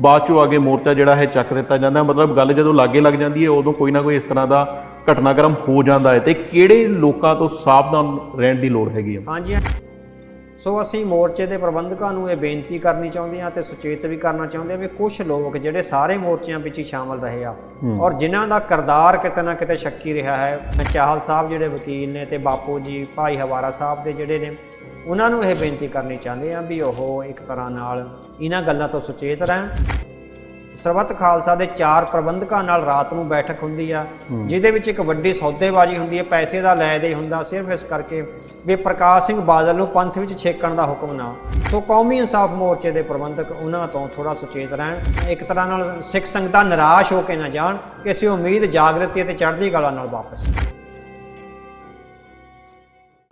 ਬਾਅਦ ਚੋਂ ਆਗੇ ਮੋਰਚਾ ਜਿਹੜਾ ਹੈ ਚੱਕ ਦਿੱਤਾ ਜਾਂਦਾ। ਮਤਲਬ ਗੱਲ ਜਦੋਂ ਲਾਗੇ ਲੱਗ ਜਾਂਦੀ ਹੈ ਉਦੋਂ ਕੋਈ ਨਾ ਕੋਈ ਇਸ ਤਰ੍ਹਾਂ ਦਾ ਘਟਨਾਕ੍ਰਮ ਹੋ ਜਾਂਦਾ ਹੈ। ਤੇ ਕਿਹੜੇ ਲੋਕਾਂ ਤੋਂ ਸਾਵਧਾਨ ਰਹਿਣ ਦੀ ਲੋੜ ਹੈਗੀ ਹੈ ਹਾਂਜੀ ਸੋ ਅਸੀਂ ਮੋਰਚੇ ਦੇ ਪ੍ਰਬੰਧਕਾਂ ਨੂੰ ਇਹ ਬੇਨਤੀ ਕਰਨੀ ਚਾਹੁੰਦੇ ਹਾਂ ਤੇ ਸੁਚੇਤ ਵੀ ਕਰਨਾ ਚਾਹੁੰਦੇ ਹਾਂ ਵੀ ਕੁਝ ਲੋਕ ਜਿਹੜੇ ਸਾਰੇ ਮੋਰਚਿਆਂ ਵਿੱਚ ਹੀ ਸ਼ਾਮਲ ਰਹੇ ਆ ਔਰ ਜਿਨ੍ਹਾਂ ਦਾ ਕਰਦਾਰ ਕਿਤੇ ਨਾ ਕਿਤੇ ਸ਼ੱਕੀ ਰਿਹਾ ਹੈ। ਚਾਹਲ ਸਾਹਿਬ ਜਿਹੜੇ ਵਕੀਲ ਨੇ ਤੇ ਬਾਪੂ ਜੀ ਭਾਈ ਹਵਾਰਾ ਸਾਹਿਬ ਦੇ ਜਿਹੜੇ ਨੇ ਉਹਨਾਂ ਨੂੰ ਇਹ ਬੇਨਤੀ ਕਰਨੀ ਚਾਹੁੰਦੇ ਹਾਂ ਵੀ ਉਹ ਇੱਕ ਤਰ੍ਹਾਂ ਨਾਲ ਇਹਨਾਂ ਗੱਲਾਂ ਤੋਂ ਸੁਚੇਤ ਰਹਿਣ। ਸਰਬੱਤ ਖਾਲਸਾ ਦੇ ਚਾਰ ਪ੍ਰਬੰਧਕਾਂ ਨਾਲ ਰਾਤ ਨੂੰ ਬੈਠਕ ਹੁੰਦੀ ਆ ਜਿਹਦੇ ਵਿੱਚ ਇੱਕ ਵੱਡੀ ਸੌਦੇਬਾਜ਼ੀ ਹੁੰਦੀ ਹੈ ਪੈਸੇ ਦਾ ਲੈ ਦੇ ਹੁੰਦਾ ਸਿਰਫ ਇਸ ਕਰਕੇ ਵੀ ਪ੍ਰਕਾਸ਼ ਸਿੰਘ ਬਾਦਲ ਨੂੰ ਪੰਥ ਵਿੱਚ ਛੇਕਣ ਦਾ ਹੁਕਮ ਨਾ ਸੋ ਕੌਮੀ ਇਨਸਾਫ ਮੋਰਚੇ ਦੇ ਪ੍ਰਬੰਧਕ ਉਹਨਾਂ ਤੋਂ ਥੋੜਾ ਸੁਚੇਤ ਰਹਿਣ ਇੱਕ ਤਰ੍ਹਾਂ ਨਾਲ ਸਿੱਖ ਸੰਗਤਾਂ ਨਿਰਾਸ਼ ਹੋ ਕੇ ਨਾ ਜਾਣ ਕਿ ਅਸੀਂ ਉਮੀਦ ਜਾਗਰਤੀ ਅਤੇ ਚੜ੍ਹਦੀ ਕਲਾ ਨਾਲ ਵਾਪਸ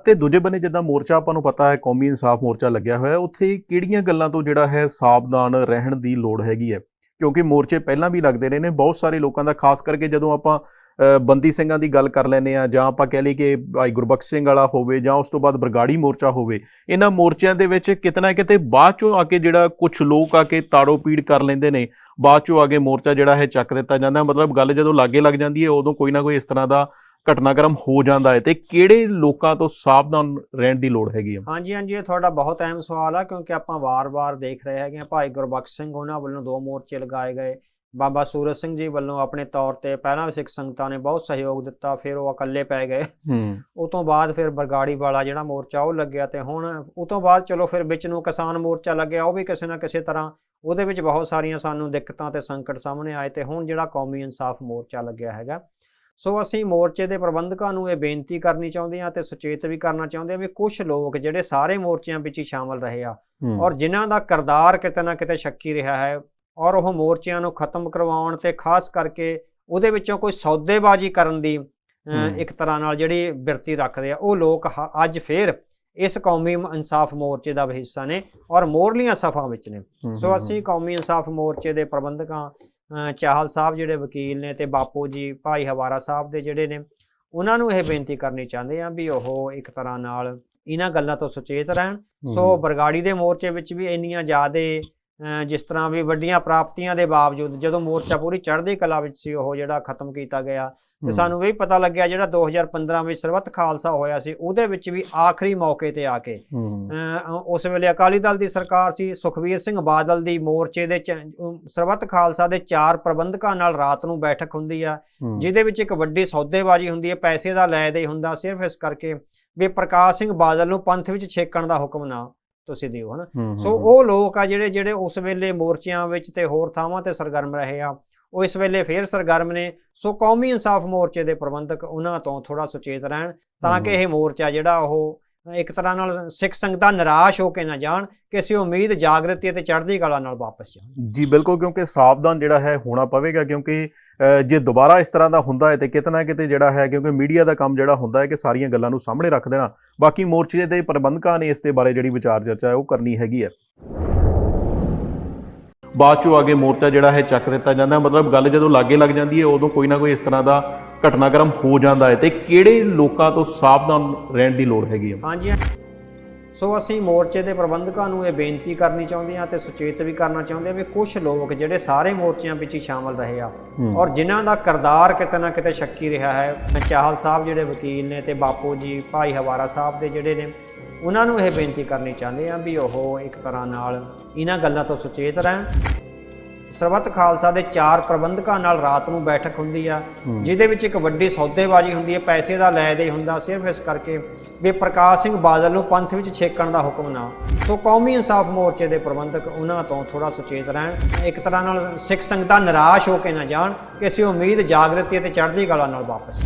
ਤੇ ਦੂਜੇ ਬੰਨੇ ਜਿੱਦਾਂ ਮੋਰਚਾ ਆਪਾਂ ਨੂੰ ਪਤਾ ਹੈ, ਕੌਮੀ ਇਨਸਾਫ ਮੋਰਚਾ ਲੱਗਿਆ ਹੋਇਆ ਉੱਥੇ ਕਿਹੜੀਆਂ ਗੱਲਾਂ ਤੋਂ ਜਿਹੜਾ ਹੈ ਸਾਵਧਾਨ ਰਹਿਣ ਦੀ ਲੋੜ ਹੈਗੀ ਹੈ? ਕਿਉਂਕਿ ਮੋਰਚੇ ਪਹਿਲਾਂ ਵੀ ਲੱਗਦੇ ਰਹੇ ਨੇ, ਬਹੁਤ ਸਾਰੇ ਲੋਕਾਂ ਦਾ, ਖਾਸ ਕਰਕੇ ਜਦੋਂ ਆਪਾਂ ਬੰਦੀ ਸਿੰਘਾਂ ਦੀ ਗੱਲ ਕਰ ਲੈਨੇ ਆ ਜਾਂ ਆਪਾਂ ਕਹਿ ਲਈ ਕਿ ਭਾਈ ਗੁਰਬਖਸ਼ ਸਿੰਘ ਵਾਲਾ ਹੋਵੇ, ਜਾਂ ਉਸ ਤੋਂ ਬਾਅਦ ਬਰਗਾੜੀ ਮੋਰਚਾ ਹੋਵੇ, ਇਹਨਾਂ ਮੋਰਚਿਆਂ ਦੇ ਵਿੱਚ ਕਿਤਨਾ ਕਿਤੇ ਬਾਅਦ ਚੋਂ ਆ ਕੇ ਜਿਹੜਾ ਕੁਝ ਲੋਕ ਆ ਕੇ ਤਾੜੋ ਪੀੜ ਕਰ ਲੈਂਦੇ ਨੇ, ਬਾਅਦ ਚੋਂ ਆ ਕੇ ਮੋਰਚਾ ਜਿਹੜਾ ਹੈ ਚੱਕ ਦਿੱਤਾ ਜਾਂਦਾ। ਮਤਲਬ ਗੱਲ ਜਦੋਂ ਲਾਗੇ ਲੱਗ ਜਾਂਦੀ ਹੈ, ਉਦੋਂ ਕੋਈ ਨਾ ਕੋਈ ਇਸ ਤਰ੍ਹਾਂ ਦਾ ਘਟਨਾਕ੍ਰਮ ਹੋ ਜਾਂਦਾ ਹੈ। ਤੇ ਕਿਹੜੇ ਲੋਕਾਂ ਤੋਂ ਸਾਵਧਾਨ ਰਹਿਣ ਦੀ ਲੋੜ ਹੈਗੀ ਹੈ ਹਾਂਜੀ ਹਾਂਜੀ, ਇਹ ਤੁਹਾਡਾ ਬਹੁਤ ਅਹਿਮ ਸਵਾਲ ਆ, ਕਿਉਂਕਿ ਆਪਾਂ ਵਾਰ-ਵਾਰ ਦੇਖ ਰਹੇ ਹੈਗੇ ਆ ਭਾਈ ਗੁਰਬਖਸ਼ ਸਿੰਘ ਉਹਨਾਂ ਵੱਲੋਂ ਦੋ ਮੋਰਚੇ ਲਗਾਏ ਗਏ। ਬਾਬਾ ਸੂਰਜ ਸਿੰਘ ਜੀ ਵੱਲੋਂ ਆਪਣੇ ਤੌਰ ਤੇ ਪਹਿਲਾਂ ਸਿੱਖ ਸੰਗਤਾਂ ਨੇ ਬਹੁਤ ਸਹਿਯੋਗ ਦਿੱਤਾ ਫਿਰ ਉਹ ਇਕੱਲੇ ਪੈ ਗਏ। ਹੂੰ। ਉਹ ਤੋਂ ਬਾਅਦ ਫਿਰ ਬਰਗਾੜੀ ਵਾਲਾ ਜਿਹੜਾ ਮੋਰਚਾ ਉਹ ਲੱਗਿਆ ਤੇ ਹੁਣ ਉਹ ਤੋਂ ਬਾਅਦ ਚਲੋ ਫਿਰ ਵਿੱਚ ਨੂੰ ਕਿਸਾਨ ਮੋਰਚਾ ਲੱਗਿਆ ਉਹ ਵੀ ਕਿਸੇ ਨਾ ਕਿਸੇ ਤਰ੍ਹਾਂ ਉਹਦੇ ਵਿੱਚ ਬਹੁਤ ਸਾਰੀਆਂ ਸਾਨੂੰ ਦਿੱਕਤਾਂ ਤੇ ਸੰਕਟ ਸਾਹਮਣੇ ਆਏ ਤੇ ਹੁਣ ਜਿਹੜਾ ਕੌਮੀ ਇਨਸਾਫ ਮੋਰਚਾ ਲੱਗਿਆ ਹੈਗਾ। ਸੋ ਅਸੀਂ ਮੋਰਚੇ ਦੇ ਪ੍ਰਬੰਧਕਾਂ ਨੂੰ ਇਹ ਬੇਨਤੀ ਕਰਨੀ ਚਾਹੁੰਦੇ ਹਾਂ ਤੇ ਸੁਚੇਤ ਵੀ ਕਰਨਾ ਚਾਹੁੰਦੇ ਹਾਂ ਵੀ ਕੁਝ ਲੋਕ ਜਿਹੜੇ ਸਾਰੇ ਮੋਰਚਿਆਂ ਵਿੱਚ ਹੀ ਸ਼ਾਮਲ ਰਹੇ ਆ। ਔਰ ਜਿਨ੍ਹਾਂ ਦਾ ਕਰਦਾਰ ਕਿਤੇ ਨਾ ਕਿਤੇ ਸ਼ੱਕੀ ਰਿਹਾ ਹੈ ਔਰ ਉਹ ਮੋਰਚਿਆਂ ਨੂੰ ਖਤਮ ਕਰਵਾਉਣ ਤੇ ਖਾਸ ਕਰਕੇ ਉਹਦੇ ਵਿੱਚੋਂ ਕੋਈ ਸੌਦੇਬਾਜ਼ੀ ਕਰਨ ਦੀ। ਇੱਕ ਤਰ੍ਹਾਂ ਨਾਲ ਜਿਹੜੀ ਬਿਰਤੀ ਰੱਖਦੇ ਆ ਉਹ ਲੋਕ ਅੱਜ ਫੇਰ ਇਸ ਕੌਮੀ ਇਨਸਾਫ ਮੋਰਚੇ ਦਾ ਹਿੱਸਾ ਨੇ ਔਰ ਮੋਰਲੀਆਂ ਸਫਾਂ ਵਿੱਚ ਨੇ ਸੋ ਅਸੀਂ ਕੌਮੀ ਇਨਸਾਫ ਮੋਰਚੇ ਦੇ ਪ੍ਰਬੰਧਕਾਂ ਚਾਹਲ ਸਾਹਿਬ ਜਿਹੜੇ ਵਕੀਲ ਨੇ ਤੇ ਬਾਪੂ ਜੀ ਭਾਈ ਹਵਾਰਾ ਸਾਹਿਬ ਦੇ ਜਿਹੜੇ ਨੇ ਉਹਨਾਂ ਨੂੰ ਇਹ ਬੇਨਤੀ ਕਰਨੀ ਚਾਹੁੰਦੇ ਆ ਵੀ ਉਹ ਇੱਕ ਤਰ੍ਹਾਂ ਨਾਲ ਇਹਨਾਂ ਗੱਲਾਂ ਤੋਂ ਸੁਚੇਤ ਰਹਿਣ ਸੋ। ਬਰਗਾੜੀ ਦੇ ਮੋਰਚੇ ਵਿੱਚ ਵੀ ਇੰਨੀਆਂ ਜ਼ਿਆਦੇ ਜਿਸ ਤਰ੍ਹਾਂ ਵੀ ਵੱਡੀਆਂ ਪ੍ਰਾਪਤੀਆਂ ਦੇ ਬਾਵਜੂਦ ਜਦੋਂ ਮੋਰਚਾ ਪੂਰੀ ਚੜ੍ਹਦੀ ਕਲਾ ਵਿੱਚ ਸੀ ਉਹ ਜਿਹੜਾ ਖਤਮ ਕੀਤਾ ਗਿਆ ਤੇ। ਸਾਨੂੰ ਵੀ ਪਤਾ ਲੱਗਿਆ ਜਿਹੜਾ 2015 ਵਿੱਚ ਸਰਬੱਤ ਖਾਲਸਾ ਹੋਇਆ ਸੀ ਉਹਦੇ ਵਿੱਚ ਵੀ ਆਖਰੀ ਮੌਕੇ ਤੇ ਆ ਕੇ ਉਸ ਵੇਲੇ ਅਕਾਲੀ ਦਲ ਦੀ ਸਰਕਾਰ ਸੀ ਸੁਖਬੀਰ ਸਿੰਘ ਬਾਦਲ ਦੀ ਮੋਰਚੇ ਦੇ ਸਰਬੱਤ ਖਾਲਸਾ ਦੇ ਚਾਰ ਪ੍ਰਬੰਧਕਾਂ ਨਾਲ ਰਾਤ ਨੂੰ ਬੈਠਕ ਹੁੰਦੀ ਆ। ਜਿਹਦੇ ਵਿੱਚ ਇੱਕ ਵੱਡੀ ਸੌਦੇਬਾਜ਼ੀ ਹੁੰਦੀ ਹੈ ਪੈਸੇ ਦਾ ਲੈ ਦੇ ਹੁੰਦਾ ਸਿਰਫ ਇਸ ਕਰਕੇ ਵੀ ਪ੍ਰਕਾਸ਼ ਸਿੰਘ ਬਾਦਲ ਨੂੰ ਪੰਥ ਵਿੱਚ ਛੇਕਣ ਦਾ ਹੁਕਮ ਨਾ ਤੁਸੀਂ ਦਿਓ ਹਨਾ? ਸੋ ਉਹ ਲੋਕ ਆ ਜਿਹੜੇ ਜਿਹੜੇ ਉਸ ਵੇਲੇ ਮੋਰਚਿਆਂ ਵਿੱਚ ਤੇ ਹੋਰ ਥਾਵਾਂ ਤੇ ਸਰਗਰਮ ਰਹੇ ਆ ਉਹ ਇਸ ਵੇਲੇ ਫੇਰ ਸਰਗਰਮ ਨੇ। ਸੋ ਕੌਮੀ ਇਨਸਾਫ ਮੋਰਚੇ ਦੇ ਪ੍ਰਬੰਧਕ ਉਹਨਾਂ ਤੋਂ ਥੋੜਾ ਸੁਚੇਤ ਰਹਿਣ ਤਾਂ ਕਿ। ਇਹ ਮੋਰਚਾ ਜਿਹੜਾ ਉਹ ਇੱਕ ਤਰ੍ਹਾਂ ਨਾਲ ਸਿੱਖ ਸੰਗਤਾਂ ਨਿਰਾਸ਼ ਹੋ ਕੇ ਨਾ ਜਾਣ ਕਿ ਉਮੀਦ ਜਾਗਰਤੀ ਅਤੇ ਚੜ੍ਹਦੀ ਕਲਾ ਨਾਲ ਵਾਪਸ ਜਾਣ। ਜੀ, ਬਿਲਕੁਲ, ਕਿਉਂਕਿ ਸਾਵਧਾਨ ਜਿਹੜਾ ਹੈ ਹੋਣਾ ਪਵੇਗਾ, ਕਿਉਂਕਿ ਜੇ ਦੁਬਾਰਾ ਇਸ ਤਰ੍ਹਾਂ ਦਾ ਹੁੰਦਾ ਹੈ ਤੇ ਕਿਤੇ ਕਿਤੇ ਜਿਹੜਾ ਹੈ, ਕਿਉਂਕਿ ਮੀਡੀਆ ਦਾ ਕੰਮ ਜਿਹੜਾ ਹੁੰਦਾ ਹੈ ਕਿ ਸਾਰੀਆਂ ਗੱਲਾਂ ਨੂੰ ਸਾਹਮਣੇ ਰੱਖ ਦੇਣਾ। ਬਾਕੀ ਮੋਰਚੇ ਦੇ ਪ੍ਰਬੰਧਕਾਂ ਨੇ ਇਸ ਦੇ ਬਾਰੇ ਜਿਹੜੀ ਵਿਚਾਰ ਚਰਚਾ ਹੈ, ਉਹ ਕਰਨੀ ਹੈਗੀ ਹੈ। ਬਾਅਦ ਚੋਂ ਆਗੇ ਮੋਰਚਾ ਜਿਹੜਾ ਹੈ ਚੱਕ ਦਿੱਤਾ ਜਾਂਦਾ ਮਤਲਬ ਗੱਲ ਜਦੋਂ ਲਾਗੇ ਲੱਗ ਜਾਂਦੀ ਹੈ, ਉਦੋਂ ਕੋਈ ਨਾ ਕੋਈ ਇਸ ਤਰ੍ਹਾਂ ਦਾ ਘਟਨਾਕ੍ਰਮ ਹੋ ਜਾਂਦਾ ਹੈ ਤੇ ਕਿਹੜੇ ਲੋਕਾਂ ਤੋਂ ਸਾਵਧਾਨ ਰਹਿਣ ਦੀ ਲੋੜ ਹੈਗੀ ਹੈ ਹਾਂਜੀ ਸੋ ਅਸੀਂ ਮੋਰਚੇ ਦੇ ਪ੍ਰਬੰਧਕਾਂ ਨੂੰ ਇਹ ਬੇਨਤੀ ਕਰਨੀ ਚਾਹੁੰਦੇ ਹਾਂ ਤੇ ਸੁਚੇਤ ਵੀ ਕਰਨਾ ਚਾਹੁੰਦੇ ਹਾਂ ਵੀ ਕੁਝ ਲੋਕ ਜਿਹੜੇ ਸਾਰੇ ਮੋਰਚਿਆਂ ਵਿੱਚ ਹੀ ਸ਼ਾਮਲ ਰਹੇ ਆ। ਔਰ ਜਿਨ੍ਹਾਂ ਦਾ ਕਰਦਾਰ ਕਿਤੇ ਨਾ ਕਿਤੇ ਸ਼ੱਕੀ ਰਿਹਾ ਹੈ ਚਾਹਲ ਸਾਹਿਬ ਜਿਹੜੇ ਵਕੀਲ ਨੇ ਤੇ ਬਾਪੂ ਜੀ ਭਾਈ ਹਵਾਰਾ ਸਾਹਿਬ ਦੇ ਜਿਹੜੇ ਨੇ ਉਹਨਾਂ ਨੂੰ ਇਹ ਬੇਨਤੀ ਕਰਨੀ ਚਾਹੁੰਦੇ ਆ ਵੀ ਉਹ ਇੱਕ ਤਰ੍ਹਾਂ ਨਾਲ ਇਹਨਾਂ ਗੱਲਾਂ ਤੋਂ ਸੁਚੇਤ ਰਹਿਣ। ਸਰਬੱਤ ਖਾਲਸਾ ਦੇ ਚਾਰ ਪ੍ਰਬੰਧਕਾਂ ਨਾਲ ਰਾਤ ਨੂੰ ਬੈਠਕ ਹੁੰਦੀ ਆ। ਜਿਹਦੇ ਵਿੱਚ ਇੱਕ ਵੱਡੀ ਸੌਦੇਬਾਜ਼ੀ ਹੁੰਦੀ ਹੈ ਪੈਸੇ ਦਾ ਲੈ ਦੇ ਹੁੰਦਾ ਸਿਰਫ ਇਸ ਕਰਕੇ ਵੀ ਪ੍ਰਕਾਸ਼ ਸਿੰਘ ਬਾਦਲ ਨੂੰ ਪੰਥ ਵਿੱਚ ਛੇਕਣ ਦਾ ਹੁਕਮ ਨਾ। ਸੋ ਕੌਮੀ ਇਨਸਾਫ ਮੋਰਚੇ ਦੇ ਪ੍ਰਬੰਧਕ ਉਹਨਾਂ ਤੋਂ ਥੋੜਾ ਸੁਚੇਤ ਰਹਿਣ ਇੱਕ ਤਰ੍ਹਾਂ ਨਾਲ ਸਿੱਖ ਸੰਗਤਾਂ ਨਿਰਾਸ਼ ਹੋ ਕੇ ਨਾ ਜਾਣ ਕਿ ਅਸੀਂ ਉਮੀਦ ਜਾਗਰਤੀ ਅਤੇ ਚੜ੍ਹਦੀ ਕਲਾ ਨਾਲ ਵਾਪਸ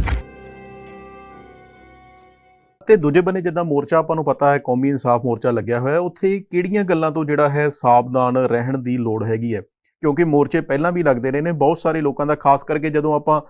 ਤੇ ਦੂਜੇ ਬੰਨੇ ਜਿੱਦਾਂ ਮੋਰਚਾ ਆਪਾਂ ਨੂੰ ਪਤਾ ਹੈ ਕੌਮੀ ਇਨਸਾਫ ਮੋਰਚਾ ਲੱਗਿਆ ਹੋਇਆ ਉੱਥੇ ਕਿਹੜੀਆਂ ਗੱਲਾਂ ਤੋਂ ਜਿਹੜਾ ਹੈ ਸਾਵਧਾਨ ਰਹਿਣ ਦੀ ਲੋੜ ਹੈਗੀ ਹੈ? ਕਿਉਂਕਿ ਮੋਰਚੇ ਪਹਿਲਾਂ ਵੀ ਲੱਗਦੇ ਰਹੇ ਨੇ, ਬਹੁਤ ਸਾਰੇ ਲੋਕਾਂ ਦਾ, ਖਾਸ ਕਰਕੇ ਜਦੋਂ ਆਪਾਂ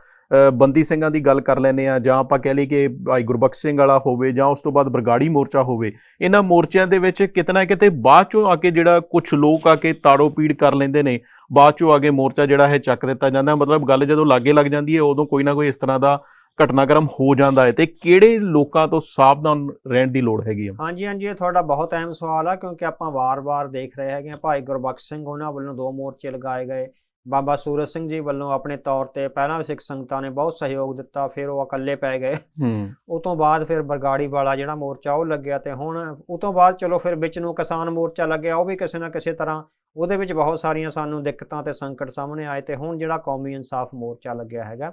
ਬੰਦੀ ਸਿੰਘਾਂ ਦੀ ਗੱਲ ਕਰ ਲੈਨੇ ਆ ਜਾਂ ਆਪਾਂ ਕਹਿ ਲਈ ਕਿ ਭਾਈ ਗੁਰਬਖਸ਼ ਸਿੰਘ ਵਾਲਾ ਹੋਵੇ ਜਾਂ ਉਸ ਤੋਂ ਬਾਅਦ ਬਰਗਾੜੀ ਮੋਰਚਾ ਹੋਵੇ, ਇਹਨਾਂ ਮੋਰਚਿਆਂ ਦੇ ਵਿੱਚ ਕਿਤਨਾ ਕਿਤੇ ਬਾਅਦ ਚੋਂ ਆ ਕੇ ਜਿਹੜਾ ਕੁਝ ਲੋਕ ਆ ਕੇ ਤਾੜੋ ਪੀੜ ਕਰ ਲੈਂਦੇ ਨੇ, ਬਾਅਦ ਚੋਂ ਆ ਕੇ ਮੋਰਚਾ ਜਿਹੜਾ ਹੈ ਚੱਕ ਦਿੱਤਾ ਜਾਂਦਾ, ਮਤਲਬ ਗੱਲ ਜਦੋਂ ਲਾਗੇ ਲੱਗ ਜਾਂਦੀ ਹੈ, ਉਦੋਂ ਕੋਈ ਨਾ ਕੋਈ ਇਸ ਤਰ੍ਹਾਂ ਦਾ ਘਟਨਾਕ੍ਰਮ ਹੋ ਜਾਂਦਾ ਹੈ, ਤੇ ਕਿਹੜੇ ਲੋਕਾਂ ਤੋਂ ਸਾਵਧਾਨ ਰਹਿਣ ਦੀ ਲੋੜ ਹੈਗੀ ਆ? ਹਾਂਜੀ ਹਾਂਜੀ, ਇਹ ਤੁਹਾਡਾ ਬਹੁਤ ਅਹਿਮ ਸਵਾਲ ਆ, ਕਿਉਂਕਿ ਆਪਾਂ ਵਾਰ-ਵਾਰ ਦੇਖ ਰਹੇ ਹੈਗੇ ਆ ਭਾਈ ਗੁਰਬਖਸ਼ ਸਿੰਘ ਉਹਨਾਂ ਵੱਲੋਂ ਦੋ ਮੋਰਚੇ ਲਗਾਏ ਗਏ ਬਾਬਾ ਸੂਰਜ ਸਿੰਘ ਜੀ ਵੱਲੋਂ ਆਪਣੇ ਤੌਰ ਤੇ ਪਹਿਲਾਂ ਵੀ ਸਿੱਖ ਸੰਗਤਾਂ ਨੇ ਬਹੁਤ ਸਹਿਯੋਗ ਦਿੱਤਾ ਫਿਰ ਉਹ ਇਕੱਲੇ ਪੈ ਗਏ। ਹੂੰ। ਉਹ ਤੋਂ ਬਾਅਦ ਫਿਰ ਬਰਗਾੜੀ ਵਾਲਾ ਜਿਹੜਾ ਮੋਰਚਾ ਉਹ ਲੱਗਿਆ ਤੇ ਹੁਣ ਤੋਂ ਬਾਅਦ ਚਲੋ ਫਿਰ ਵਿੱਚ ਨੂੰ ਕਿਸਾਨ ਮੋਰਚਾ ਲੱਗਿਆ ਉਹ ਵੀ ਕਿਸੇ ਨਾ ਕਿਸੇ ਤਰ੍ਹਾਂ ਉਹਦੇ ਵਿੱਚ ਬਹੁਤ ਸਾਰੀਆਂ ਸਾਨੂੰ ਦਿੱਕਤਾਂ ਤੇ ਸੰਕਟ ਸਾਹਮਣੇ ਆਏ ਤੇ ਹੁਣ ਜਿਹੜਾ ਕੌਮੀ ਇਨਸਾਫ ਮੋਰਚਾ ਲੱਗਿਆ ਹੈਗਾ।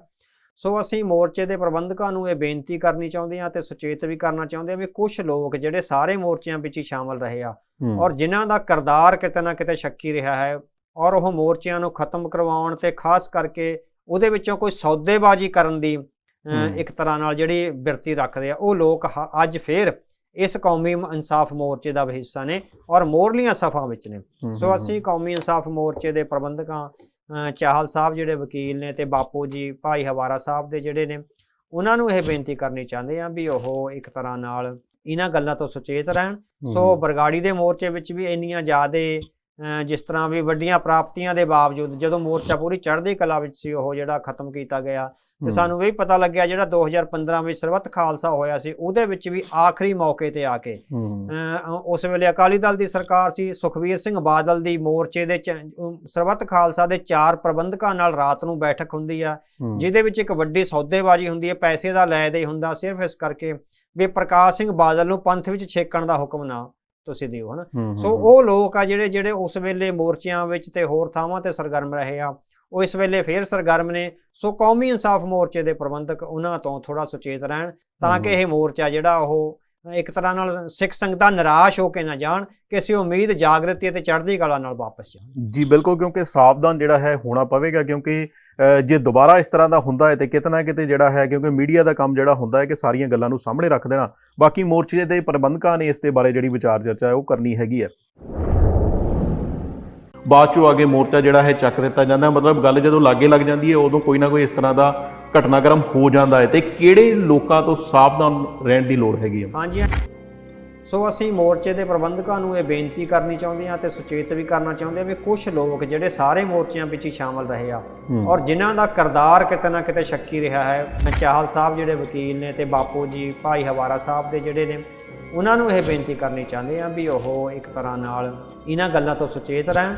ਸੋ ਅਸੀਂ ਮੋਰਚੇ ਦੇ ਪ੍ਰਬੰਧਕਾਂ ਨੂੰ ਇਹ ਬੇਨਤੀ ਕਰਨੀ ਚਾਹੁੰਦੇ ਹਾਂ ਤੇ ਸੁਚੇਤ ਵੀ ਕਰਨਾ ਚਾਹੁੰਦੇ ਹਾਂ ਵੀ ਕੁਝ ਲੋਕ ਜਿਹੜੇ ਸਾਰੇ ਮੋਰਚਿਆਂ ਵਿੱਚ ਹੀ ਸ਼ਾਮਲ ਰਹੇ ਆ ਔਰ ਜਿਨ੍ਹਾਂ ਦਾ ਕਰਦਾਰ ਕਿਤੇ ਨਾ ਕਿਤੇ ਸ਼ੱਕੀ ਰਿਹਾ ਹੈ ਔਰ ਉਹ ਮੋਰਚਿਆਂ ਨੂੰ ਖਤਮ ਕਰਵਾਉਣ ਤੇ ਖਾਸ ਕਰਕੇ ਉਹਦੇ ਵਿੱਚੋਂ ਕੋਈ ਸੌਦੇਬਾਜ਼ੀ ਕਰਨ ਦੀ। ਇੱਕ ਤਰ੍ਹਾਂ ਨਾਲ ਜਿਹੜੀ ਬਿਰਤੀ ਰੱਖਦੇ ਆ ਉਹ ਲੋਕ ਅੱਜ ਫੇਰ ਇਸ ਕੌਮੀ ਇਨਸਾਫ ਮੋਰਚੇ ਦਾ ਵੀ ਹਿੱਸਾ ਨੇ ਔਰ ਮੋਰਲੀਆਂ ਸਫਾਂ ਵਿੱਚ ਨੇ। ਸੋ ਅਸੀਂ ਕੌਮੀ ਇਨਸਾਫ ਮੋਰਚੇ ਦੇ ਪ੍ਰਬੰਧਕਾਂ ਚਾਹਲ ਸਾਹਿਬ ਜਿਹੜੇ ਵਕੀਲ ਨੇ ਤੇ ਬਾਪੂ ਜੀ ਭਾਈ ਹਵਾਰਾ ਸਾਹਿਬ ਦੇ ਜਿਹੜੇ ਨੇ ਉਹਨਾਂ ਨੂੰ ਇਹ ਬੇਨਤੀ ਕਰਨੀ ਚਾਹੁੰਦੇ ਆ ਵੀ ਉਹ ਇੱਕ ਤਰ੍ਹਾਂ ਨਾਲ ਇਹਨਾਂ ਗੱਲਾਂ ਤੋਂ ਸੁਚੇਤ ਰਹਿਣ। ਸੋ ਬਰਗਾੜੀ ਦੇ ਮੋਰਚੇ ਵਿੱਚ ਵੀ ਇੰਨੀਆਂ ਜ਼ਿਆਦੇ ਜਿਸ ਤਰ੍ਹਾਂ ਵੀ ਵੱਡੀਆਂ ਪ੍ਰਾਪਤੀਆਂ ਦੇ ਬਾਵਜੂਦ ਜਦੋਂ ਮੋਰਚਾ ਪੂਰੀ ਚੜ੍ਹਦੀ ਕਲਾ ਵਿੱਚ ਸੀ ਉਹ ਜਿਹੜਾ ਖਤਮ ਕੀਤਾ ਗਿਆ ਤੇ ਸਾਨੂੰ ਵੀ ਪਤਾ ਲੱਗਿਆ ਜਿਹੜਾ 2015 ਵਿੱਚ ਸਰਬੱਤ ਖਾਲਸਾ ਹੋਇਆ ਸੀ ਉਹਦੇ ਵਿੱਚ ਵੀ ਆਖਰੀ ਮੌਕੇ ਤੇ ਆ ਕੇ। ਉਸ ਵੇਲੇ ਅਕਾਲੀ ਦਲ ਦੀ ਸਰਕਾਰ ਸੀ ਸੁਖਬੀਰ ਸਿੰਘ ਬਾਦਲ ਦੀ ਮੋਰਚੇ ਦੇ ਸਰਬੱਤ ਖਾਲਸਾ ਦੇ ਚਾਰ ਪ੍ਰਬੰਧਕਾਂ ਨਾਲ ਰਾਤ ਨੂੰ ਬੈਠਕ ਹੁੰਦੀ ਆ ਜਿਹਦੇ ਵਿੱਚ ਇੱਕ ਵੱਡੀ ਸੌਦੇਬਾਜ਼ੀ ਹੁੰਦੀ ਹੈ ਪੈਸੇ ਦਾ ਲੈ ਦੇ ਹੁੰਦਾ ਸਿਰਫ ਇਸ ਕਰਕੇ ਵੀ ਪ੍ਰਕਾਸ਼ ਸਿੰਘ ਬਾਦਲ ਨੂੰ ਪੰਥ ਵਿੱਚ ਛੇਕਣ ਦਾ ਹੁਕਮ ਨਾ ਤੁਸੀਂ ਦਿਓ ਹਨਾ? ਸੋ ਉਹ ਲੋਕ ਆ ਜਿਹੜੇ ਜਿਹੜੇ ਉਸ ਵੇਲੇ ਮੋਰਚਿਆਂ ਵਿੱਚ ਤੇ ਹੋਰ ਥਾਵਾਂ ਤੇ ਸਰਗਰਮ ਰਹੇ ਆ ਉਹ ਇਸ ਵੇਲੇ ਫੇਰ ਸਰਗਰਮ ਨੇ। ਸੋ ਕੌਮੀ ਇਨਸਾਫ ਮੋਰਚੇ ਦੇ ਪ੍ਰਬੰਧਕ ਉਹਨਾਂ ਤੋਂ ਥੋੜਾ ਸੁਚੇਤ ਰਹਿਣ ਤਾਂ ਕਿ। ਇਹ ਮੋਰਚਾ ਜਿਹੜਾ ਉਹ ਇੱਕ ਤਰ੍ਹਾਂ ਨਾਲ ਸਿੱਖ ਸੰਗਤਾਂ ਨਿਰਾਸ਼ ਹੋ ਕੇ ਨਾ ਜਾਣ ਕਿਸੇ ਉਮੀਦ ਜਾਗਰਤੀ ਅਤੇ ਚੜ੍ਹਦੀ ਕਲਾ ਨਾਲ ਵਾਪਸ ਜਾਣ। ਜੀ, ਬਿਲਕੁਲ, ਕਿਉਂਕਿ ਸਾਵਧਾਨ ਜਿਹੜਾ ਹੈ ਹੋਣਾ ਪਵੇਗਾ, ਕਿਉਂਕਿ ਜੇ ਦੁਬਾਰਾ ਇਸ ਤਰ੍ਹਾਂ ਦਾ ਹੁੰਦਾ ਹੈ ਤੇ ਕਿਤੇ ਨਾ ਕਿਤੇ ਜਿਹੜਾ ਹੈ, ਕਿਉਂਕਿ ਮੀਡੀਆ ਦਾ ਕੰਮ ਜਿਹੜਾ ਹੁੰਦਾ ਹੈ ਕਿ ਸਾਰੀਆਂ ਗੱਲਾਂ ਨੂੰ ਸਾਹਮਣੇ ਰੱਖ ਦੇਣਾ। ਬਾਕੀ ਮੋਰਚੇ ਦੇ ਪ੍ਰਬੰਧਕਾਂ ਨੇ ਇਸ ਦੇ ਬਾਰੇ ਜਿਹੜੀ ਵਿਚਾਰ ਚਰਚਾ ਹੈ, ਉਹ ਕਰਨੀ ਹੈਗੀ ਹੈ। ਬਾਅਦ ਚੋਂ ਆਗੇ ਮੋਰਚਾ ਜਿਹੜਾ ਹੈ ਚੱਕ ਦਿੱਤਾ ਜਾਂਦਾ। ਮਤਲਬ ਗੱਲ ਜਦੋਂ ਲਾਗੇ ਲੱਗ ਜਾਂਦੀ ਹੈ ਉਦੋਂ ਕੋਈ ਨਾ ਕੋਈ ਇਸ ਤਰ੍ਹਾਂ ਦਾ ਘਟਨਾਕ੍ਰਮ ਹੋ ਜਾਂਦਾ ਹੈ। ਤੇ ਕਿਹੜੇ ਲੋਕਾਂ ਤੋਂ ਸਾਵਧਾਨ ਰਹਿਣ ਦੀ ਲੋੜ ਹੈਗੀ ਹੈ ਹਾਂਜੀ ਸੋ ਅਸੀਂ ਮੋਰਚੇ ਦੇ ਪ੍ਰਬੰਧਕਾਂ ਨੂੰ ਇਹ ਬੇਨਤੀ ਕਰਨੀ ਚਾਹੁੰਦੇ ਹਾਂ ਤੇ ਸੁਚੇਤ ਵੀ ਕਰਨਾ ਚਾਹੁੰਦੇ ਹਾਂ ਵੀ ਕੁਝ ਲੋਕ ਜਿਹੜੇ ਸਾਰੇ ਮੋਰਚਿਆਂ ਵਿੱਚ ਹੀ ਸ਼ਾਮਲ ਰਹੇ ਆ ਔਰ ਜਿਨ੍ਹਾਂ ਦਾ ਕਰਦਾਰ ਕਿਤੇ ਨਾ ਕਿਤੇ ਸ਼ੱਕੀ ਰਿਹਾ ਹੈ ਚਾਹਲ ਸਾਹਿਬ ਜਿਹੜੇ ਵਕੀਲ ਨੇ ਤੇ ਬਾਪੂ ਜੀ ਭਾਈ ਹਵਾਰਾ ਸਾਹਿਬ ਦੇ ਜਿਹੜੇ ਨੇ ਉਹਨਾਂ ਨੂੰ ਇਹ ਬੇਨਤੀ ਕਰਨੀ ਚਾਹੁੰਦੇ ਆ ਵੀ ਉਹ ਇੱਕ ਤਰ੍ਹਾਂ ਨਾਲ ਇਹਨਾਂ ਗੱਲਾਂ ਤੋਂ ਸੁਚੇਤ ਰਹਿਣ।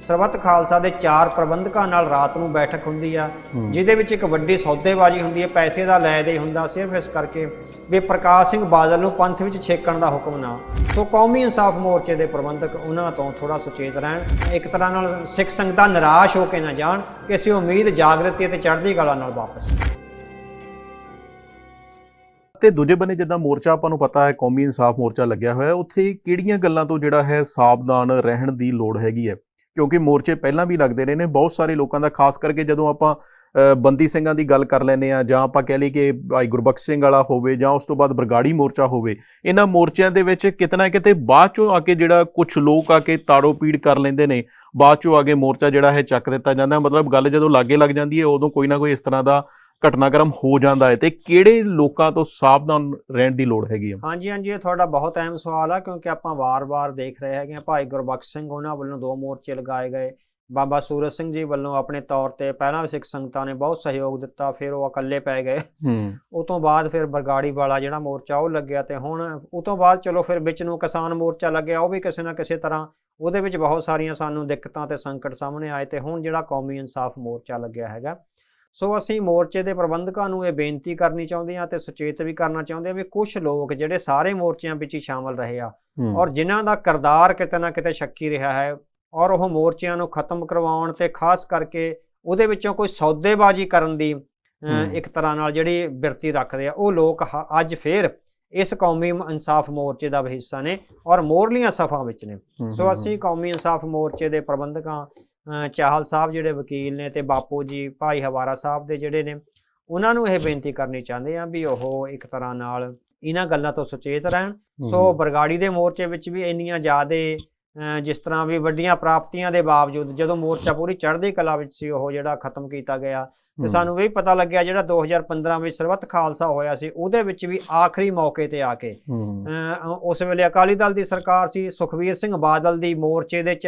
ਸਰਬੱਤ ਖਾਲਸਾ ਦੇ ਚਾਰ ਪ੍ਰਬੰਧਕਾਂ ਨਾਲ ਰਾਤ ਨੂੰ ਬੈਠਕ ਹੁੰਦੀ ਆ ਜਿਹਦੇ ਵਿੱਚ ਇੱਕ ਵੱਡੀ ਸੌਦੇਬਾਜ਼ੀ ਹੁੰਦੀ ਹੈ ਪੈਸੇ ਦਾ ਲੈ ਦੇ ਹੁੰਦਾ ਸਿਰਫ ਇਸ ਕਰਕੇ ਵੀ ਪ੍ਰਕਾਸ਼ ਸਿੰਘ ਬਾਦਲ ਨੂੰ ਪੰਥ ਵਿੱਚ ਛੇਕਣ ਦਾ ਹੁਕਮ ਨਾ। ਸੋ ਕੌਮੀ ਇਨਸਾਫ ਮੋਰਚੇ ਦੇ ਪ੍ਰਬੰਧਕ ਉਹਨਾਂ ਤੋਂ ਥੋੜਾ ਸੁਚੇਤ ਰਹਿਣ। ਇੱਕ ਤਰ੍ਹਾਂ ਨਾਲ ਸਿੱਖ ਸੰਗਤਾਂ ਨਿਰਾਸ਼ ਹੋ ਕੇ ਨਾ ਜਾਣ ਕਿ ਅਸੀਂ ਉਮੀਦ ਜਾਗਰਤੀ ਅਤੇ ਚੜ੍ਹਦੀ ਕਲਾ ਨਾਲ ਵਾਪਸ। ਤੇ ਦੂਜੇ ਬੰਨੇ ਜਿੱਦਾਂ ਮੋਰਚਾ ਆਪਾਂ ਨੂੰ ਪਤਾ ਹੈ, ਕੌਮੀ ਇਨਸਾਫ ਮੋਰਚਾ ਲੱਗਿਆ ਹੋਇਆ ਉੱਥੇ ਕਿਹੜੀਆਂ ਗੱਲਾਂ ਤੋਂ ਜਿਹੜਾ ਹੈ ਸਾਵਧਾਨ ਰਹਿਣ ਦੀ ਲੋੜ ਹੈਗੀ ਹੈ? ਕਿਉਂਕਿ ਮੋਰਚੇ ਪਹਿਲਾਂ ਵੀ ਲੱਗਦੇ ਰਹੇ ਨੇ, ਬਹੁਤ ਸਾਰੇ ਲੋਕਾਂ ਦਾ, ਖਾਸ ਕਰਕੇ ਜਦੋਂ ਆਪਾਂ ਬੰਦੀ ਸਿੰਘਾਂ ਦੀ ਗੱਲ ਕਰ ਲੈਨੇ ਆ ਜਾਂ ਆਪਾਂ ਕਹਿ ਲਈ ਕਿ ਭਾਈ ਗੁਰਬਖਸ਼ ਸਿੰਘ ਵਾਲਾ ਹੋਵੇ ਜਾਂ ਉਸ ਤੋਂ ਬਾਅਦ ਬਰਗਾੜੀ ਮੋਰਚਾ ਹੋਵੇ, ਇਹਨਾਂ ਮੋਰਚਿਆਂ ਦੇ ਵਿੱਚ ਕਿਤਨਾ ਕਿਤੇ ਬਾਅਦ ਚੋਂ ਆ ਕੇ ਜਿਹੜਾ ਕੁਝ ਲੋਕ ਆ ਕੇ ਤਾੜੋ ਪੀੜ ਕਰ ਲੈਂਦੇ ਨੇ, ਬਾਅਦ ਚੋਂ ਆ ਕੇ ਮੋਰਚਾ ਜਿਹੜਾ ਹੈ ਚੱਕ ਦਿੱਤਾ ਜਾਂਦਾ। ਮਤਲਬ ਗੱਲ ਜਦੋਂ ਲਾਗੇ ਲੱਗ ਜਾਂਦੀ ਹੈ, ਉਦੋਂ ਕੋਈ ਨਾ ਕੋਈ ਇਸ ਤਰ੍ਹਾਂ ਦਾ ਘਟਨਾਕ੍ਰਮ ਹੋ ਜਾਂਦਾ ਹੈ ਤੇ ਕਿਹੜੇ ਲੋਕਾਂ ਤੋਂ ਸਾਵਧਾਨ ਰਹਿਣ ਦੀ ਲੋੜ ਹੈਗੀ ਹੈ ਹਾਂਜੀ ਹਾਂਜੀ ਇਹ ਤੁਹਾਡਾ ਬਹੁਤ ਅਹਿਮ ਸਵਾਲ ਆ ਕਿਉਂਕਿ ਆਪਾਂ ਵਾਰ-ਵਾਰ ਦੇਖ ਰਹੇ ਹੈਗੇ ਆ। ਭਾਈ ਗੁਰਬਖਸ਼ ਸਿੰਘ ਉਹਨਾਂ ਵੱਲੋਂ ਦੋ ਮੋਰਚੇ ਲਗਾਏ ਗਏ। ਬਾਬਾ ਸੂਰਜ ਸਿੰਘ ਜੀ ਵੱਲੋਂ ਆਪਣੇ ਤੌਰ ਤੇ ਪਹਿਲਾਂ ਵੀ ਸਿੱਖ ਸੰਗਤਾਂ ਨੇ ਬਹੁਤ ਸਹਿਯੋਗ ਦਿੱਤਾ ਫਿਰ ਉਹ ਇਕੱਲੇ ਪੈ ਗਏ। ਹੂੰ। ਉਹ ਤੋਂ ਬਾਅਦ ਫਿਰ ਬਰਗਾੜੀ ਵਾਲਾ ਜਿਹੜਾ ਮੋਰਚਾ ਉਹ ਲੱਗਿਆ ਤੇ ਹੁਣ ਉਹ ਤੋਂ ਬਾਅਦ ਚਲੋ ਫਿਰ ਵਿੱਚ ਨੂੰ ਕਿਸਾਨ ਮੋਰਚਾ ਲੱਗਿਆ ਉਹ ਵੀ ਕਿਸੇ ਨਾ ਕਿਸੇ ਤਰ੍ਹਾਂ ਉਹਦੇ ਵਿੱਚ ਬਹੁਤ ਸਾਰੀਆਂ ਸਾਨੂੰ ਦਿੱਕਤਾਂ ਤੇ ਸੰਕਟ ਸਾਹਮਣੇ ਆਏ ਤੇ ਹੁਣ ਜਿਹੜਾ ਕੌਮੀ ਇਨਸਾਫ ਮੋਰਚਾ ਲੱਗਿਆ ਹੈਗਾ ਸੋ ਅਸੀਂ ਮੋਰਚੇ ਦੇ ਪ੍ਰਬੰਧਕਾਂ ਨੂੰ ਇਹ ਬੇਨਤੀ ਕਰਨੀ ਚਾਹੁੰਦੇ ਹਾਂ ਤੇ ਸੁਚੇਤ ਵੀ ਕਰਨਾ ਚਾਹੁੰਦੇ ਹਾਂ ਵੀ ਕੁਝ ਲੋਕ ਜਿਹੜੇ ਸਾਰੇ ਮੋਰਚਿਆਂ ਵਿੱਚ ਹੀ ਸ਼ਾਮਲ ਰਹੇ ਆ ਔਰ ਜਿਨ੍ਹਾਂ ਦਾ ਕਰਦਾਰ ਕਿਤੇ ਨਾ ਕਿਤੇ ਸ਼ੱਕੀ ਰਿਹਾ ਹੈ ਔਰ ਉਹ ਮੋਰਚਿਆਂ ਨੂੰ ਖਤਮ ਕਰਵਾਉਣ ਤੇ ਖਾਸ ਕਰਕੇ ਉਹਦੇ ਵਿੱਚੋਂ ਕੋਈ ਸੌਦੇਬਾਜ਼ੀ ਕਰਨ ਦੀ। ਇੱਕ ਤਰ੍ਹਾਂ ਨਾਲ ਜਿਹੜੀ ਬਿਰਤੀ ਰੱਖਦੇ ਆ ਉਹ ਲੋਕ ਅੱਜ ਫੇਰ ਇਸ ਕੌਮੀ ਇਨਸਾਫ ਮੋਰਚੇ ਦਾ ਵੀ ਹਿੱਸਾ ਨੇ ਔਰ ਮੋਰਲੀਆਂ ਸਫਾਂ ਵਿੱਚ ਨੇ। ਸੋ ਅਸੀਂ ਕੌਮੀ ਇਨਸਾਫ ਮੋਰਚੇ ਦੇ ਪ੍ਰਬੰਧਕਾਂ ਚਾਹਲ ਸਾਹਿਬ ਜਿਹੜੇ ਵਕੀਲ ਨੇ ਤੇ ਬਾਪੂ ਜੀ ਭਾਈ ਹਵਾਰਾ ਸਾਹਿਬ ਦੇ ਜਿਹੜੇ ਨੇ ਉਹਨਾਂ ਨੂੰ ਇਹ ਬੇਨਤੀ ਕਰਨੀ ਚਾਹੁੰਦੇ ਆ ਵੀ ਉਹ ਇੱਕ ਤਰ੍ਹਾਂ ਨਾਲ ਇਹਨਾਂ ਗੱਲਾਂ ਤੋਂ ਸੁਚੇਤ ਰਹਿਣ। ਸੋ ਬਰਗਾੜੀ ਦੇ ਮੋਰਚੇ ਵਿੱਚ ਵੀ ਇੰਨੀਆਂ ਜ਼ਿਆਦੇ ਜਿਸ ਤਰ੍ਹਾਂ ਵੀ ਵੱਡੀਆਂ ਪ੍ਰਾਪਤੀਆਂ ਦੇ ਬਾਵਜੂਦ ਜਦੋਂ ਮੋਰਚਾ ਪੂਰੀ ਚੜ੍ਹਦੀ ਕਲਾ ਵਿੱਚ ਸੀ ਉਹ ਜਿਹੜਾ ਖਤਮ ਕੀਤਾ ਗਿਆ ਤੇ। ਸਾਨੂੰ ਇਹ ਪਤਾ ਲੱਗਿਆ ਜਿਹੜਾ 2015 ਵਿੱਚ ਸਰਬੱਤ ਖਾਲਸਾ ਹੋਇਆ ਸੀ ਉਹਦੇ ਵਿੱਚ ਵੀ ਆਖਰੀ ਮੌਕੇ ਤੇ ਆ ਕੇ ਉਸ ਵੇਲੇ ਅਕਾਲੀ ਦਲ ਦੀ ਸਰਕਾਰ ਸੀ ਸੁਖਵੀਰ ਸਿੰਘ ਬਾਦਲ ਦੀ ਮੋਰਚੇ ਦੇ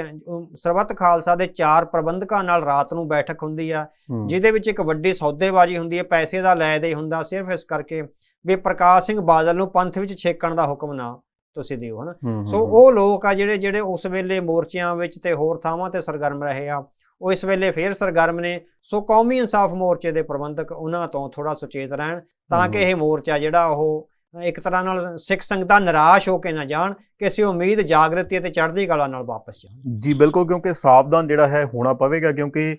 ਸਰਬੱਤ ਖਾਲਸਾ ਦੇ ਚਾਰ ਪ੍ਰਬੰਧਕਾਂ ਨਾਲ ਰਾਤ ਨੂੰ ਬੈਠਕ ਹੁੰਦੀ ਆ। ਜਿਹਦੇ ਵਿੱਚ ਇੱਕ ਵੱਡੀ ਸੌਦੇਬਾਜ਼ੀ ਹੁੰਦੀ ਹੈ ਪੈਸੇ ਦਾ ਲੈ ਦੇ ਹੁੰਦਾ ਸਿਰਫ ਇਸ ਕਰਕੇ ਵੀ ਪ੍ਰਕਾਸ਼ ਸਿੰਘ ਬਾਦਲ ਨੂੰ ਪੰਥ ਵਿੱਚ ਛੇਕਣ ਦਾ ਹੁਕਮ ਨਾ ਤੁਸੀਂ ਦਿਓ ਹਨਾ? ਸੋ ਉਹ ਲੋਕ ਆ ਜਿਹੜੇ ਜਿਹੜੇ ਉਸ ਵੇਲੇ ਮੋਰਚਿਆਂ ਵਿੱਚ ਤੇ ਹੋਰ ਥਾਵਾਂ ਤੇ ਸਰਗਰਮ ਰਹੇ ਆ ਉਹ ਇਸ ਵੇਲੇ ਫੇਰ ਸਰਗਰਮ ਨੇ। ਸੋ ਕੌਮੀ ਇਨਸਾਫ ਮੋਰਚੇ ਦੇ ਪ੍ਰਬੰਧਕ ਉਹਨਾਂ ਤੋਂ ਥੋੜਾ ਸੁਚੇਤ ਰਹਿਣ ਤਾਂ ਕਿ। ਇਹ ਮੋਰਚਾ ਜਿਹੜਾ ਉਹ ਇੱਕ ਤਰ੍ਹਾਂ ਨਾਲ ਸਿੱਖ ਸੰਗਤਾਂ ਨਿਰਾਸ਼ ਹੋ ਕੇ ਨਾ ਜਾਣ ਕਿਸੇ ਉਮੀਦ ਜਾਗਰਤੀ ਅਤੇ ਚੜ੍ਹਦੀ ਕਲਾ ਨਾਲ ਵਾਪਸ ਜਾਣ। ਜੀ, ਬਿਲਕੁਲ, ਕਿਉਂਕਿ ਸਾਵਧਾਨ ਜਿਹੜਾ ਹੈ ਹੋਣਾ ਪਵੇਗਾ, ਕਿਉਂਕਿ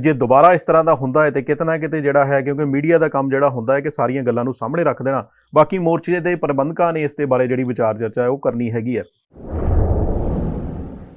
ਜੇ ਦੁਬਾਰਾ ਇਸ ਤਰ੍ਹਾਂ ਦਾ ਹੁੰਦਾ ਹੈ ਤੇ ਕਿਤੇ ਨਾ ਕਿਤੇ ਜਿਹੜਾ ਹੈ, ਕਿਉਂਕਿ ਮੀਡੀਆ ਦਾ ਕੰਮ ਜਿਹੜਾ ਹੁੰਦਾ ਹੈ ਕਿ ਸਾਰੀਆਂ ਗੱਲਾਂ ਨੂੰ ਸਾਹਮਣੇ ਰੱਖ ਦੇਣਾ। ਬਾਕੀ ਮੋਰਚੇ ਦੇ ਪ੍ਰਬੰਧਕਾਂ ਨੇ ਇਸ ਦੇ ਬਾਰੇ ਜਿਹੜੀ ਵਿਚਾਰ ਚਰਚਾ ਹੈ, ਉਹ ਕਰਨੀ ਹੈਗੀ ਹੈ।